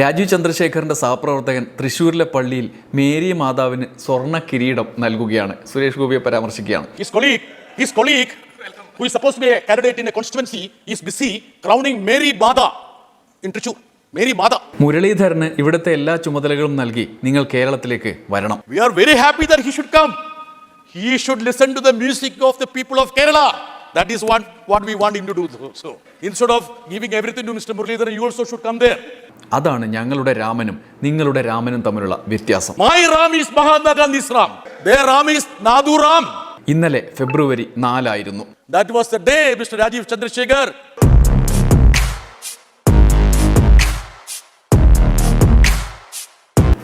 രാജീവ് ചന്ദ്രശേഖറിന്റെ സഹപ്രവർത്തകൻ തൃശ്ശൂരിലെ പള്ളിയിൽ മേരി മാതാവിന് സ്വർണ കിരീടം നൽകുകയാണ് സുരേഷ് ഗോപിയെ പരാമർശിക്കുകയാണ് who is supposed to be a candidate in a constituency, is busy crowning Mary Mada in. മുരളീധരന് ഇവിടുത്തെ എല്ലാ ചുമതലകളും നൽകി നിങ്ങൾ കേരളത്തിലേക്ക് വരണം We are very happy that he should come. He should listen to the music of the people of Kerala. That is what, what we want him to do. So, instead of giving everything to Mr. Muralidharan, you also should come there. അതാണ് ഞങ്ങളുടെ രാമനും നിങ്ങളുടെ രാമനും തമ്മിലുള്ള വ്യത്യാസം. My Ram is Mahatma Ram their Nadu ഇന്നലെ February നാലായിരുന്നു. That was the day mister Rajeev Chandrasekhar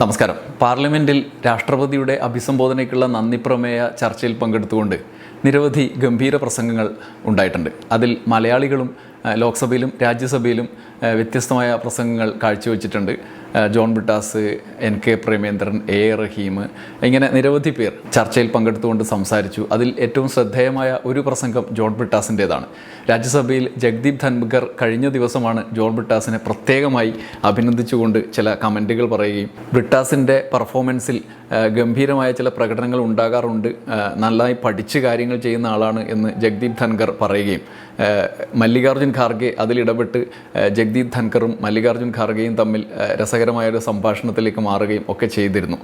നമസ്കാരം. പാർലമെന്റിൽ രാഷ്ട്രപതിയുടെ അഭിസംബോധനയ്ക്കുള്ള നന്ദി പ്രമേയ ചർച്ചയിൽ പങ്കെടുത്തുകൊണ്ട് നിരവധി ഗംഭീര പ്രസംഗങ്ങൾ ഉണ്ടായിട്ടുണ്ട്. അതിൽ മലയാളികളും ലോക്സഭയിലും രാജ്യസഭയിലും വ്യത്യസ്തമായ പ്രസംഗങ്ങൾ കാഴ്ചവെച്ചിട്ടുണ്ട്. John Brittas N K Premachandran A Rahim ഇങ്ങനെ നിരവധി പേർ ചർച്ചയിൽ പങ്കെടുത്തുകൊണ്ട് സംസാരിച്ചു. അതിൽ ഏറ്റവും ശ്രദ്ധേയമായ ഒരു പ്രസംഗം ജോൺ ബിട്ടാസിന്റേതാണ് രാജ്യസഭയിൽ ജഗ്ദീപ് ധൻഖർ കഴിഞ്ഞ ദിവസമാണ് ജോൺ ബിട്ടാസിനെ പ്രത്യേകമായി അഭിനന്ദിച്ചുകൊണ്ട് ചില കമന്റുകൾ പറയുകയും ബ്രിട്ടാസിന്റെ പെർഫോമൻസിൽ ഗംഭീരമായ ചില പ്രകടനങ്ങൾ ഉണ്ടാകാറുണ്ട് നന്നായി പഠിച്ച് കാര്യങ്ങൾ ചെയ്യുന്ന ആളാണ് എന്ന് ജഗ്ദീപ് ധൻഖർ പറയുകയും മല്ലികാർജുൻ ഖാർഗെ അതിലിടപെട്ട് ജഗ്ദീപ് ധൻഖറും മല്ലികാർജുൻ ഖാർഗെയും തമ്മിൽ ആ, രസകരമായ ഒരു സംഭാഷണത്തിലേക്ക് മാറുകയും ഒക്കെ ചെയ്തിരുന്നു.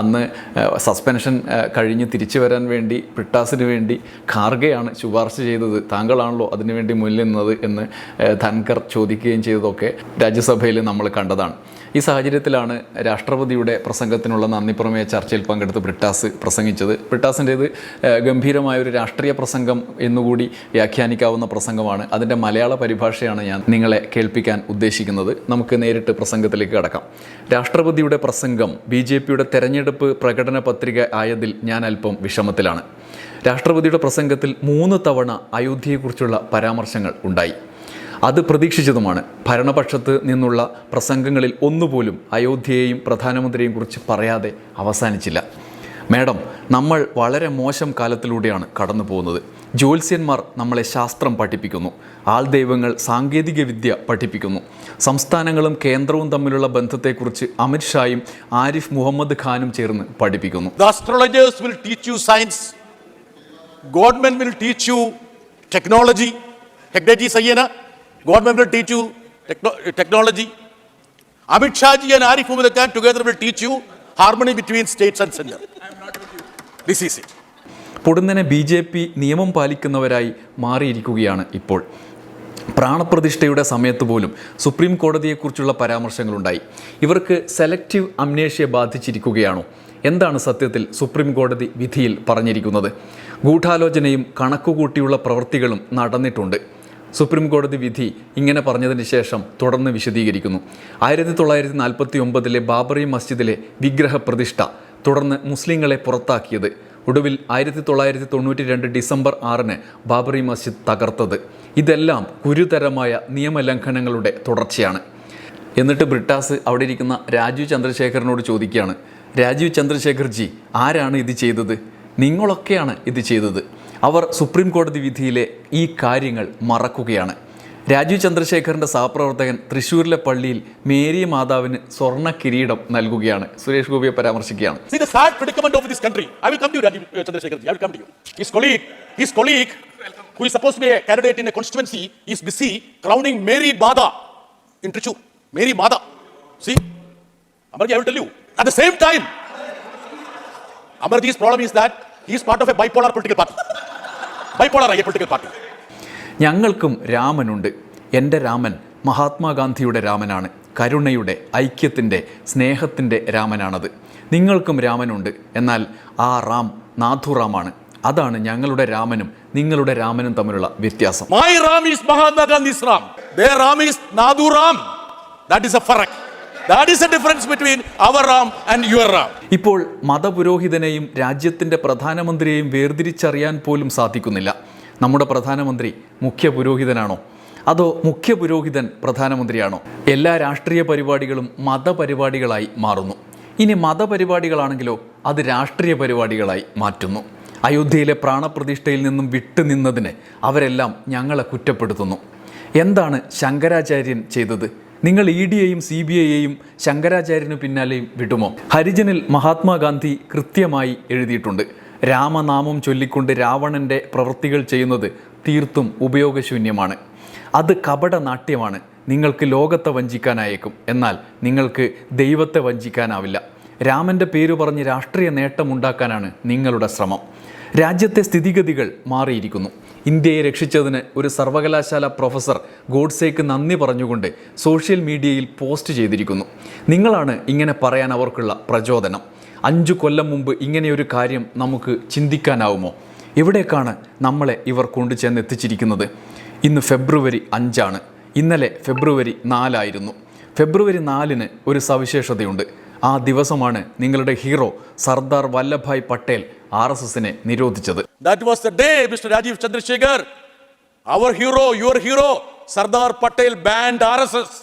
അന്ന് സസ്പെൻഷൻ കഴിഞ്ഞ് തിരിച്ചു വരാൻ വേണ്ടി പിട്ടാസിന് വേണ്ടി ഖാർഗെയാണ് ശുപാർശ ചെയ്തത്. താങ്കളാണല്ലോ അതിനുവേണ്ടി മുന്നിൽ നിന്നത് എന്ന് ധൻകർ ചോദിക്കുകയും ചെയ്തതൊക്കെ രാജ്യസഭയിൽ നമ്മൾ കണ്ടതാണ്. ഈ സാഹചര്യത്തിലാണ് രാഷ്ട്രപതിയുടെ പ്രസംഗത്തിനുള്ള നന്ദി പ്രമേയ ചർച്ചയിൽ പങ്കെടുത്ത് ബ്രിട്ടാസ് പ്രസംഗിച്ചത്. ബ്രിട്ടാസിന്റേത് ഗംഭീരമായ ഒരു രാഷ്ട്രീയ പ്രസംഗം എന്നുകൂടി വ്യാഖ്യാനിക്കാവുന്ന പ്രസംഗമാണ്. അതിന്റെ മലയാള പരിഭാഷയാണ് ഞാൻ നിങ്ങളെ കേൾപ്പിക്കാൻ ഉദ്ദേശിക്കുന്നത്. നമുക്ക് നേരിട്ട് പ്രസംഗത്തിലേക്ക് കടക്കാം. രാഷ്ട്രപതിയുടെ പ്രസംഗം ബി ജെ പിയുടെ തെരഞ്ഞെടുപ്പ് പ്രകടന പത്രിക ആയതിൽ ഞാൻ അല്പം വിഷമത്തിലാണ്. രാഷ്ട്രപതിയുടെ പ്രസംഗത്തിൽ മൂന്ന് തവണ അയോധ്യയെക്കുറിച്ചുള്ള പരാമർശങ്ങൾ ഉണ്ടായി. അത് പ്രതീക്ഷിച്ചതുമാണ്. ഭരണപക്ഷത്ത് നിന്നുള്ള പ്രസംഗങ്ങളിൽ ഒന്നുപോലും അയോധ്യയെയും പ്രധാനമന്ത്രിയെയും കുറിച്ച് പറയാതെ അവസാനിച്ചില്ല. മേഡം നമ്മൾ വളരെ മോശം കാലത്തിലൂടെയാണ് കടന്നു പോകുന്നത് ജ്യോത്സ്യന്മാർ നമ്മളെ ശാസ്ത്രം പഠിപ്പിക്കുന്നു. ആൾ ദൈവങ്ങൾ സാങ്കേതികവിദ്യ പഠിപ്പിക്കുന്നു. സംസ്ഥാനങ്ങളും കേന്ദ്രവും തമ്മിലുള്ള ബന്ധത്തെക്കുറിച്ച് അമിത്ഷായും ആരിഫ് മുഹമ്മദ് ഖാനും ചേർന്ന് പഠിപ്പിക്കുന്നു. The astrologers will teach you science. Government will teach you technology. Sayyana, Godmen will teach you techno- technology. Amit Shahji and Arif Muhammad Khan together will teach you harmony between states and center. This. പൊടുന്നനെ B J P നിയമം പാലിക്കുന്നവരായി മാറിയിരിക്കുകയാണ് ഇപ്പോൾ പ്രാണപ്രതിഷ്ഠയുടെ സമയത്ത് പോലും supreme കോടതിയെക്കുറിച്ചുള്ള പരാമർശങ്ങളുണ്ടായി ഇവർക്ക് selective അമ്നേഷ്യ ബാധിച്ചിരിക്കുകയാണോ എന്താണ് സത്യത്തിൽ സുപ്രീം കോടതി വിധിയിൽ പറഞ്ഞിരിക്കുന്നത് ഗൂഢാലോചനയും കണക്കുകൂട്ടിയുള്ള പ്രവൃത്തികളും നടന്നിട്ടുണ്ട് സുപ്രീം കോടതി വിധി ഇങ്ങനെ പറഞ്ഞതിന് ശേഷം തുടർന്ന് വിശദീകരിക്കുന്നു. ആയിരത്തി തൊള്ളായിരത്തി നാൽപ്പത്തി ഒമ്പതിലെ ബാബറി മസ്ജിദിലെ വിഗ്രഹ പ്രതിഷ്ഠ തുടർന്ന് മുസ്ലിങ്ങളെ പുറത്താക്കിയത്. ഒടുവിൽ ആയിരത്തി തൊള്ളായിരത്തി തൊണ്ണൂറ്റി രണ്ട് ഡിസംബർ ആറിന് ബാബറി മസ്ജിദ് തകർത്തത്. ഇതെല്ലാം ഗുരുതരമായ നിയമലംഘനങ്ങളുടെ തുടർച്ചയാണ്. എന്നിട്ട് ബ്രിട്ടാസ് അവിടെ ഇരിക്കുന്ന രാജീവ് ചന്ദ്രശേഖരനോട് ചോദിക്കുകയാണ് രാജീവ് ചന്ദ്രശേഖർജി ആരാണ് ഇത് ചെയ്തത്? നിങ്ങളൊക്കെയാണ് ഇത് ചെയ്തത്. അവർ സുപ്രീം കോടതി വിധിയിലെ ഈ കാര്യങ്ങൾ മറക്കുകയാണ്. രാജീവ് ചന്ദ്രശേഖറിന്റെ സഹപ്രവർത്തകൻ തൃശ്ശൂരിലെ പള്ളിയിൽ മേരി മാതാവിന് സ്വർണ കിരീടം നൽകുകയാണ്. സുരേഷ് ഗോപിയെ പരാമർശിക്കുകയാണ്. Amarji I will tell you at the same time Amarji is problem is that is part of a bipolar political party Bipolar political party. ഞങ്ങൾക്കും രാമനുണ്ട്. എന്റെ രാമൻ മഹാത്മാഗാന്ധിയുടെ രാമനാണ്. കരുണയുടെ ഐക്യത്തിന്റെ സ്നേഹത്തിന്റെ രാമനാണത്. നിങ്ങൾക്കും രാമനുണ്ട്. എന്നാൽ ആ റാം നാഥുറാമാണ്. അതാണ് ഞങ്ങളുടെ രാമനും നിങ്ങളുടെ രാമനും തമ്മിലുള്ള വ്യത്യാസം. My Ram is Mahatma Gandhi Ram. Their Ram is Nathuram that is a is ഇപ്പോൾ മതപുരോഹിതനെയും രാജ്യത്തിന്റെ പ്രധാനമന്ത്രിയെയും വേർതിരിച്ചറിയാൻ പോലും സാധിക്കുന്നില്ല. നമ്മുടെ പ്രധാനമന്ത്രി മുഖ്യ പുരോഹിതനാണോ? അതോ മുഖ്യ പുരോഹിതൻ പ്രധാനമന്ത്രിയാണോ? എല്ലാ രാഷ്ട്രീയ പരിപാടികളും മതപരിപാടികളായി മാറുന്നു. ഇനി മതപരിപാടികളാണെങ്കിലോ അത് രാഷ്ട്രീയ പരിപാടികളായി മാറ്റുന്നു. അയോധ്യയിലെ പ്രാണപ്രതിഷ്ഠയിൽ നിന്നും വിട്ടുനിന്നതിന് അവരെല്ലാം ഞങ്ങളെ കുറ്റപ്പെടുത്തുന്നു. എന്താണ് ശങ്കരാചാര്യൻ ചെയ്തത്? നിങ്ങൾ ഇ ഡിയെയും സി ബി ഐയെയും ശങ്കരാചാര്യന് പിന്നാലെയും വിടുമോ? ഹരിജനിൽ മഹാത്മാഗാന്ധി കൃത്യമായി എഴുതിയിട്ടുണ്ട്. രാമനാമം ചൊല്ലിക്കൊണ്ട് രാവണന്റെ പ്രവൃത്തികൾ ചെയ്യുന്നത് തീർത്തും ഉപയോഗശൂന്യമാണ്. അത് കപട നാട്യമാണ് നിങ്ങൾക്ക് ലോകത്തെ വഞ്ചിക്കാനായേക്കും. എന്നാൽ നിങ്ങൾക്ക് ദൈവത്തെ വഞ്ചിക്കാനാവില്ല. രാമന്റെ പേര് പറഞ്ഞ് രാഷ്ട്രീയ നേട്ടമുണ്ടാക്കാനാണ് നിങ്ങളുടെ ശ്രമം. രാജ്യത്തെ സ്ഥിതിഗതികൾ മാറിയിരിക്കുന്നു. ഇന്ത്യയെ രക്ഷിച്ചതിന് ഒരു സർവകലാശാല പ്രൊഫസർ ഗോഡ്സേക്ക് നന്ദി പറഞ്ഞുകൊണ്ട് സോഷ്യൽ മീഡിയയിൽ പോസ്റ്റ് ചെയ്തിരിക്കുന്നു. നിങ്ങളാണ് ഇങ്ങനെ പറയാൻ അവർക്കുള്ള പ്രചോദനം. അഞ്ചു കൊല്ലം മുമ്പ് ഇങ്ങനെയൊരു കാര്യം നമുക്ക് ചിന്തിക്കാനാവുമോ? എവിടേക്കാണ് നമ്മളെ ഇവർ കൊണ്ടുചെന്ന് എത്തിച്ചിരിക്കുന്നത് ഇന്ന് ഫെബ്രുവരി അഞ്ചാണ്. ഇന്നലെ ഫെബ്രുവരി നാലായിരുന്നു. ഫെബ്രുവരി നാലിന് ഒരു സവിശേഷതയുണ്ട്. ആ ദിവസമാണ് നിങ്ങളുടെ hero Sardar Vallabhbhai Patel R S എസിനെ നിരോധിച്ചത്. രാജീവ് ചന്ദ്രശേഖർ അവർ hero your hero Sardar Patel banned R S S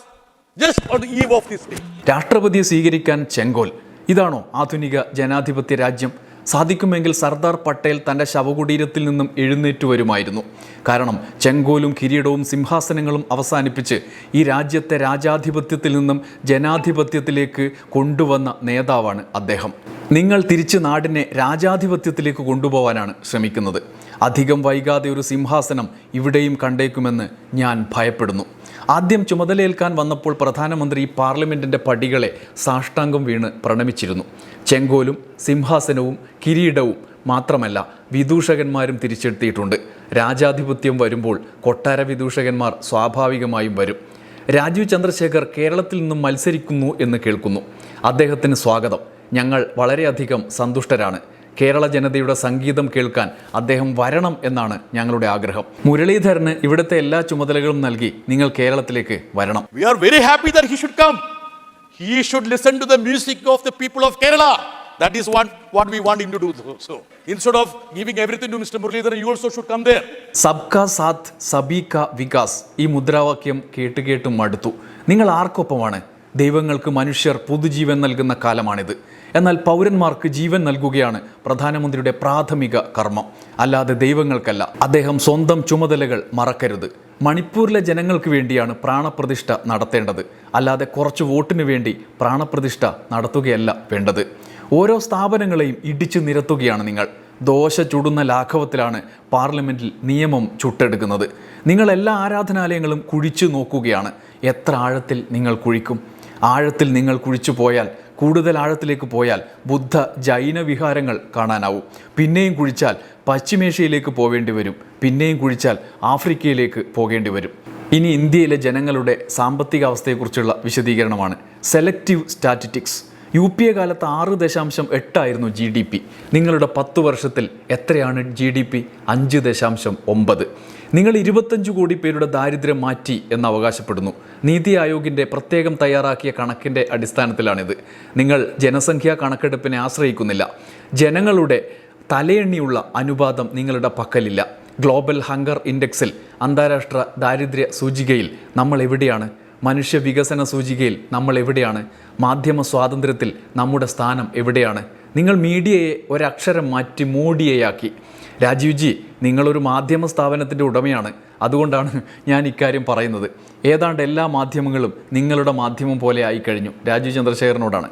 രാഷ്ട്രപതിയെ സ്വീകരിക്കാൻ ചെങ്കോൽ. ഇതാണോ ആധുനിക ജനാധിപത്യ രാജ്യം? സാധിക്കുമെങ്കിൽ സർദാർ പട്ടേൽ തന്റെ ശവകുടീരത്തിൽ നിന്നും എഴുന്നേറ്റ് വരുമായിരുന്നു. കാരണം ചെങ്കോലും കിരീടവും സിംഹാസനങ്ങളും അവസാനിപ്പിച്ച് ഈ രാജ്യത്തെ രാജാധിപത്യത്തിൽ നിന്നും ജനാധിപത്യത്തിലേക്ക് കൊണ്ടുവന്ന നേതാവാണ് അദ്ദേഹം. നിങ്ങൾ തിരിച്ച് നാടിനെ രാജാധിപത്യത്തിലേക്ക് കൊണ്ടുപോകാനാണ് ശ്രമിക്കുന്നത്. അധികം വൈകാതെ ഒരു സിംഹാസനം ഇവിടെയും കണ്ടേക്കുമെന്ന് ഞാൻ ഭയപ്പെടുന്നു. ആദ്യം ചുമതലയേൽക്കാൻ വന്നപ്പോൾ പ്രധാനമന്ത്രി പാർലമെന്റിന്റെ പടികളെ സാഷ്ടാംഗം വീണ് പ്രണമിച്ചിരുന്നു. ചെങ്കോലും സിംഹാസനവും കിരീടവും മാത്രമല്ല വിദൂഷകന്മാരും തിരിച്ചെടുത്തിയിട്ടുണ്ട്. രാജാധിപത്യം വരുമ്പോൾ കൊട്ടാര വിദൂഷകന്മാർ സ്വാഭാവികമായും വരും. രാജീവ് ചന്ദ്രശേഖർ കേരളത്തിൽ നിന്നും മത്സരിക്കുന്നു എന്ന് കേൾക്കുന്നു. അദ്ദേഹത്തിന് സ്വാഗതം. ഞങ്ങൾ വളരെയധികം സന്തുഷ്ടരാണ്. കേരള ജനതയുടെ സംഗീതം കേൾക്കാൻ അദ്ദേഹം വരണം എന്നാണ് ഞങ്ങളുടെ ആഗ്രഹം. മുരളീധരന് ഇവിടുത്തെ എല്ലാ ചുമതലകളും നൽകി നിങ്ങൾ കേരളത്തിലേക്ക് വരണം. We are very happy that he should come. He should listen to the music of the people of Kerala. That is what, what we want him to do. So, instead of giving everything to Mr. Muralidharan, you also should come there. സബ്കാ സാത്ത് സബീക വികാസ് ഈ മുദ്രാവാക്യം കേട്ട് കേട്ട് മടുത്തു നിങ്ങൾ ആർക്കൊപ്പമാണ് ദൈവങ്ങൾക്ക് മനുഷ്യർ പുതുജീവൻ നൽകുന്ന കാലമാണിത്. എന്നാൽ പൗരന്മാർക്ക് ജീവൻ നൽകുകയാണ് പ്രധാനമന്ത്രിയുടെ പ്രാഥമിക കർമ്മം. അല്ലാതെ ദൈവങ്ങൾക്കല്ല. അദ്ദേഹം സ്വന്തം ചുമതലകൾ മറക്കരുത്. മണിപ്പൂരിലെ ജനങ്ങൾക്ക് വേണ്ടിയാണ് പ്രാണപ്രതിഷ്ഠ നടത്തേണ്ടത്. അല്ലാതെ കുറച്ച് വോട്ടിന് വേണ്ടി പ്രാണപ്രതിഷ്ഠ നടത്തുകയല്ല വേണ്ടത്. ഓരോ സ്ഥാപനങ്ങളെയും ഇടിച്ചു നിരത്തുകയാണ് നിങ്ങൾ. ദോശ ചുടുന്ന ലാഘവത്തിലാണ് പാർലമെന്റിൽ നിയമം ചുട്ടെടുക്കുന്നത്. നിങ്ങൾ എല്ലാ ആരാധനാലയങ്ങളും കുഴിച്ചു നോക്കുകയാണ്. എത്ര ആഴത്തിൽ നിങ്ങൾ കുഴിക്കും? ആഴത്തിൽ നിങ്ങൾ കുഴിച്ചു പോയാൽ കൂടുതൽ ആഴത്തിലേക്ക് പോയാൽ ബുദ്ധ ജൈന വിഹാരങ്ങൾ കാണാനാവും. പിന്നെയും കുഴിച്ചാൽ പശ്ചിമേഷ്യയിലേക്ക് പോവേണ്ടി വരും. പിന്നെയും കുഴിച്ചാൽ ആഫ്രിക്കയിലേക്ക് പോകേണ്ടി വരും. ഇനി ഇന്ത്യയിലെ ജനങ്ങളുടെ സാമ്പത്തിക അവസ്ഥയെക്കുറിച്ചുള്ള വിശദീകരണമാണ്. Selective statistics U P A കാലത്ത് ആറ് ദശാംശം എട്ടായിരുന്നു ജി ഡി പി. നിങ്ങളുടെ പത്ത് വർഷത്തിൽ എത്രയാണ് ജി ഡി പി? അഞ്ച് ദശാംശം ഒമ്പത്. നിങ്ങൾ ഇരുപത്തഞ്ച് കോടി പേരുടെ ദാരിദ്ര്യം മാറ്റി എന്ന് അവകാശപ്പെടുന്നു. നീതി ആയോഗിന്റെ പ്രത്യേകം തയ്യാറാക്കിയ കണക്കിന്റെ അടിസ്ഥാനത്തിലാണിത്. നിങ്ങൾ ജനസംഖ്യാ കണക്കെടുപ്പിനെ ആശ്രയിക്കുന്നില്ല. ജനങ്ങളുടെ തലയെണ്ണിയുള്ള അനുപാതം നിങ്ങളുടെ പക്കലില്ല. ഗ്ലോബൽ ഹങ്കർ ഇൻഡെക്സിൽ അന്താരാഷ്ട്ര ദാരിദ്ര്യ സൂചികയിൽ നമ്മൾ എവിടെയാണ്? മനുഷ്യ വികസന സൂചികയിൽ നമ്മൾ എവിടെയാണ്? മാധ്യമ സ്വാതന്ത്ര്യത്തിൽ നമ്മുടെ സ്ഥാനം എവിടെയാണ്? നിങ്ങൾ മീഡിയയെ ഒരക്ഷരം മാറ്റി മോഡിയയാക്കി. രാജീവ് ജി നിങ്ങളൊരു മാധ്യമ സ്ഥാപനത്തിന്റെ ഉടമയാണ്. അതുകൊണ്ടാണ് ഞാൻ ഇക്കാര്യം പറയുന്നത്. ഏതാണ്ട് എല്ലാ മാധ്യമങ്ങളും നിങ്ങളുടെ മാധ്യമം പോലെ ആയി കഴിഞ്ഞു രാജീവ് ചന്ദ്രശേഖരനോടാണ്.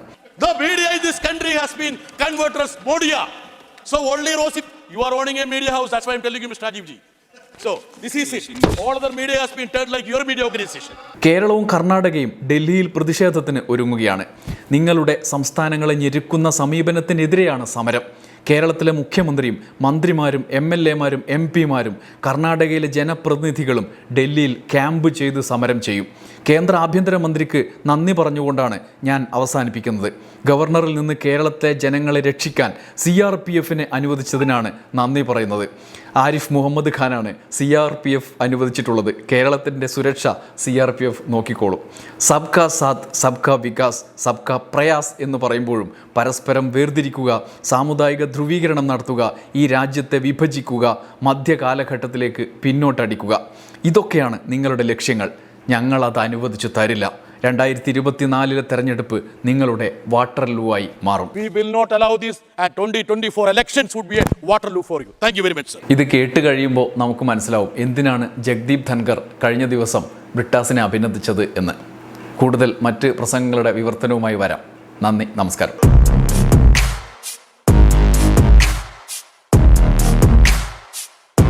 കേരളവും കർണാടകയും ഡൽഹിയിൽ പ്രതിഷേധത്തിന് ഒരുങ്ങുകയാണ്. നിങ്ങളുടെ സംസ്ഥാനങ്ങളെ ഞെരുക്കുന്ന സമീപനത്തിനെതിരെയാണ് സമരം. കേരളത്തിലെ മുഖ്യമന്ത്രിയും മന്ത്രിമാരും എം എൽ എമാരും എം പിമാരും കർണാടകയിലെ ജനപ്രതിനിധികളും ഡൽഹിയിൽ ക്യാമ്പ് ചെയ്ത് സമരം ചെയ്യും. കേന്ദ്ര ആഭ്യന്തരമന്ത്രിക്ക് നന്ദി പറഞ്ഞുകൊണ്ടാണ് ഞാൻ അവസാനിപ്പിക്കുന്നത്. ഗവർണറിൽ നിന്ന് കേരളത്തെ ജനങ്ങളെ രക്ഷിക്കാൻ സി ആർ പി എഫിനെ അനുവദിച്ചതിനാണ് നന്ദി പറയുന്നത്. ആരിഫ് മുഹമ്മദ് ഖാനാണ് സി ആർ പി എഫ് അനുവദിച്ചിട്ടുള്ളത്. കേരളത്തിന്റെ സുരക്ഷ സി ആർ പി എഫ് നോക്കിക്കോളും. സബ്കാ സാത്ത് സബ്കാ വികാസ് സബ്കാ പ്രയാസ് എന്ന് പറയുമ്പോഴും പരസ്പരം വേർതിരിക്കുക സാമുദായിക ധ്രുവീകരണം നടത്തുക ഈ രാജ്യത്തെ വിഭജിക്കുക മധ്യകാലഘട്ടത്തിലേക്ക് പിന്നോട്ടടിക്കുക. ഇതൊക്കെയാണ് നിങ്ങളുടെ ലക്ഷ്യങ്ങൾ. ഞങ്ങളത് അനുവദിച്ചു തരില്ല. രണ്ടായിരത്തി ഇരുപത്തിനാലിലെ തെരഞ്ഞെടുപ്പ് നിങ്ങളുടെ വാട്ടർലൂ ആയി മാറും We will not allow this 2024 elections would be a Waterloo for you. Thank you very much, sir. ഇത് കേട്ട് കഴിയുമ്പോൾ നമുക്ക് മനസ്സിലാവും എന്തിനാണ് ജഗ്ദീപ് ധൻകർ കഴിഞ്ഞ ദിവസം ബ്രിട്ടാസിനെ അഭിനന്ദിച്ചത് എന്ന് കൂടുതൽ മറ്റ് പ്രസംഗങ്ങളുടെ വിവർത്തനവുമായി വരാം നന്ദി നമസ്കാരം